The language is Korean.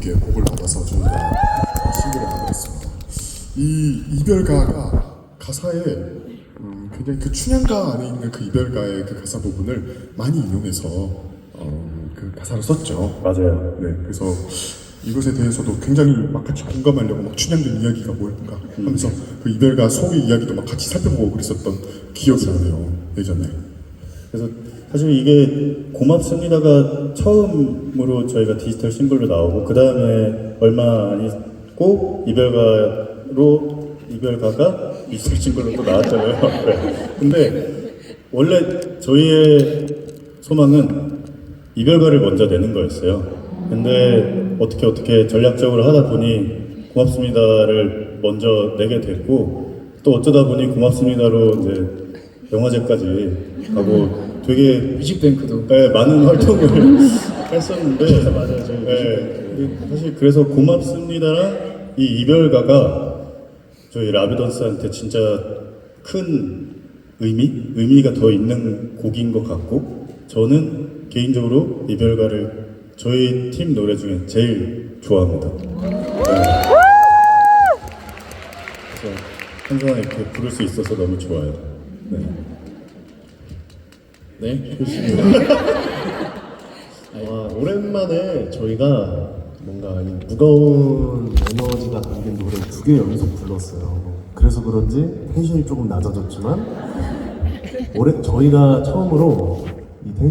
분께 곡을 받아서 저희가 신곡을 만들었습니다. 이 이별가가 가사에 음, 굉장히 그 춘향가 안에 있는 그 이별가의 그 가사 부분을 많이 인용해서 어, 그 가사를 썼죠. 맞아요. 네, 그래서 이것에 대해서도 굉장히 막 같이 공감하려고 막 춘향전 이야기가 뭘까 하면서 그 이별가 속의 이야기도 막 같이 살펴보고 그랬었던 기억이 나네요 예전에. 그래서 사실 이게 고맙습니다가 처음으로 저희가 디지털 싱글로 나오고 그 다음에 얼마 안 있고 이별가로 이별가가 디지털 싱글로 또 나왔잖아요. 네. 근데 원래 저희의 소망은 이별가를 먼저 내는 거였어요. 근데 어떻게 어떻게 전략적으로 하다 보니 고맙습니다를 먼저 내게 됐고 또 어쩌다 보니 고맙습니다로 이제 영화제까지 가고 되게 뮤직뱅크도 네, 많은 활동을 했었는데 맞아요. 네, 사실 그래서 고맙습니다랑 이 이별가가 저희 라비던스한테 진짜 큰 의미, 의미가 더 있는 곡인 것 같고 저는 개인적으로 이별가를 저희 팀 노래 중에 제일 좋아합니다. 네. 그래서 항상 이렇게 부를 수 있어서 너무 좋아요. 네. 네 와, 오랜만에 저희가 뭔가 이 무거운 에너지가 담긴 노래 두 개 연속 불렀어요. 그래서 그런지 텐션이 조금 낮아졌지만 올해 저희가 처음으로 이 텐션